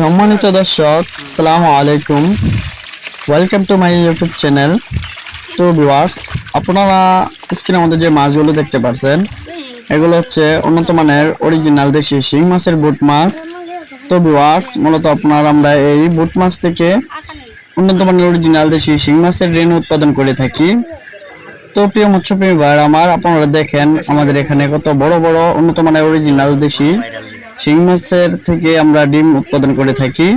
সম্মানিত দর্শক, সালাম আলাইকুম। Welcome to my YouTube channel তো ভিউয়ার্স আপনারা স্ক্রিনের মধ্যে যে মাছগুলো দেখতে পাচ্ছেন এগুলো হচ্ছে উন্নত মানের অরিজিনাল দেশি শিং মাছের বুট মাছ। তো ভিউয়ার্স মূলত আপনার আমরা এই বুট মাছ থেকে উন্নত মানের অরিজিনাল দেশি শিং মাছের ঋণ উৎপাদন করে থাকি। তো প্রিয় মৎস্যপ্রেমী ভাইয়ের আমার, আপনারা দেখেন আমাদের এখানে কত বড় বড় উন্নত মানের অরিজিনাল দেশি শিং মাছের থেকে আমরা ডিম উৎপাদন করে থাকি।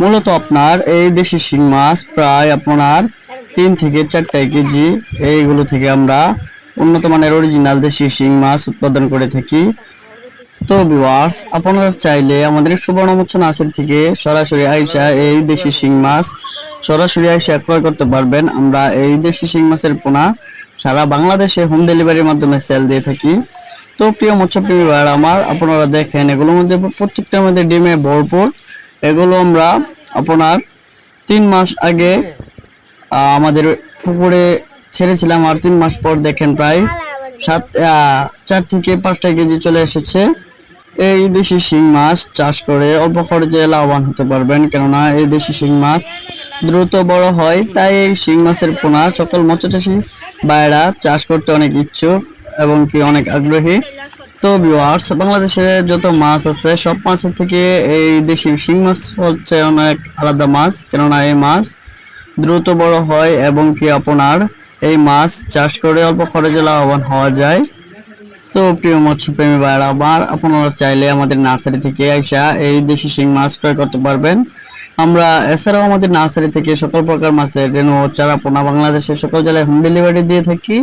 মূলত আপনার এই দেশি শিং মাছ প্রায় আপনার তিন থেকে চারটাই কেজি। এইগুলো থেকে আমরা উন্নত মানের অরিজিনাল দেশি শিং মাছ উৎপাদন করে থাকি। তো ভিউয়ার্স আপনারা চাইলে আমাদের সুবর্ণ মৎস্য নার্সারি থেকে সরাসরি আইসা এই দেশি শিং মাছ সরাসরি আইসা ক্রয় করতে পারবেন। আমরা এই দেশি শিং মাছের পোনা সারা বাংলাদেশে হোম ডেলিভারির মাধ্যমে সেল দিয়ে থাকি। তো প্রিয় মৎস্যপ্রেমী ভাইয়েরা আমার আপনারা দেখেন, এগুলোর মধ্যে প্রত্যেকটার মধ্যে ডিমে ভরপুর। এগুলো আমরা আপনার তিন মাস আগে আমাদের পুকুরে ছেড়েছিলাম, আর তিন মাস পর দেখেন প্রায় সাত চার থেকে পাঁচটা কেজি চলে এসেছে। এই দেশি শিং মাছ চাষ করে অল্প খরচে লাভবান হতে পারবেন, কেননা এই দেশি শিং মাছ দ্রুত বড় হয়, তাই এই শিং মাছের পোনা সকল মৎস্য চাষী ভাইয়েরা চাষ করতে অনেক ইচ্ছুক। এবং কি অনেক আগ্রহী। তো ভিউয়ার্স বাংলাদেশে যত মাছ আছে, সব মাছের থেকে এই দেশি শিং মাছ হচ্ছে অনেক আলাদা মাছ। কেননা এই মাছ দ্রুত বড় হয় এবং কি আপনার এই মাছ চাষ করে অল্প খরচে লাভবান হওয়া যায়। তো প্রিয় মৎস্যপ্রেমী ভাইরা আবার আপনারা চাইলে আমাদের নার্সারি থেকে আইসা এই দেশি শিং মাছ ক্রয় করতে পারবেন। আমরা এছাড়াও আমাদের নার্সারি থেকে সকল প্রকার মাছের রেণু চারা পোনা বাংলাদেশের সকল জেলায় হোম ডেলিভারি দিয়ে থাকি।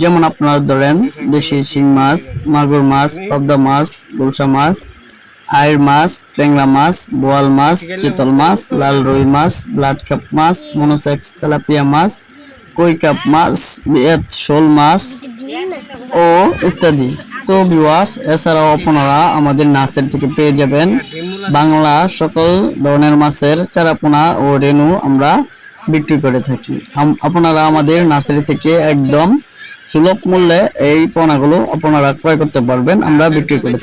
যেমন আপনারা ধরেন দেশি শিং মাছ, মাগুর মাছ, পাবদা মাছ, গুলশা মাছ আয়ের মাছ, ট্যাংরা মাছ, বোয়াল মাছ, চিতল মাছ, লাল রুই মাছ, ব্লাড কাপ মাছ, মনোসেক্স, তেলাপিয়া মাছ, কই কাপ মাছ, বিয়েত শোল মাছ ও ইত্যাদি। তো ভিউয়ার্স এছাড়াও আপনারা আমাদের নার্সারি থেকে পেয়ে যাবেন বাংলা সকল ধরনের মাছের চারাপোনা ও রেণু আমরা বিক্রি করে থাকি। আপনারা আমাদের নার্সারি থেকে একদম সুলভ মূল্যে এই পোনাগুলো আপনারা ক্রয় করতে পারবেন আমরা বিক্রি করে